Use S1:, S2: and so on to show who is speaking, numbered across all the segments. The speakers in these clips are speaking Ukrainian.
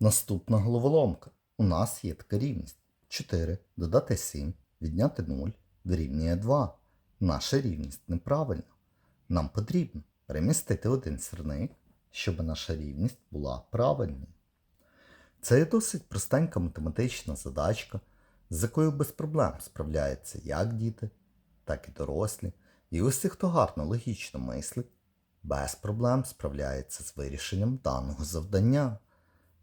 S1: Наступна головоломка. У нас є така рівність. 4 додати 7, відняти 0 дорівнює 2. Наша рівність неправильна. Нам потрібно перемістити один сірник, щоб наша рівність була правильною. Це є досить простенька математична задачка, з якою без проблем справляються як діти, так і дорослі. І усі, хто гарно логічно мислить, без проблем справляється з вирішенням даного завдання.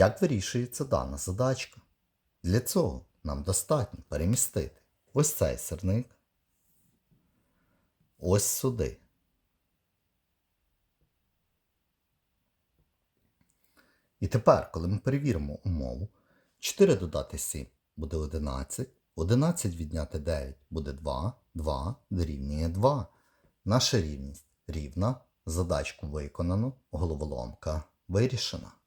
S1: Як вирішується дана задачка? Для цього нам достатньо перемістити ось цей сирник, ось сюди. І тепер, коли ми перевіримо умову, 4 додати 7 буде 11, 11 відняти 9 буде 2, 2 дорівнює 2. Наша рівність рівна, задачку виконано, головоломка вирішена.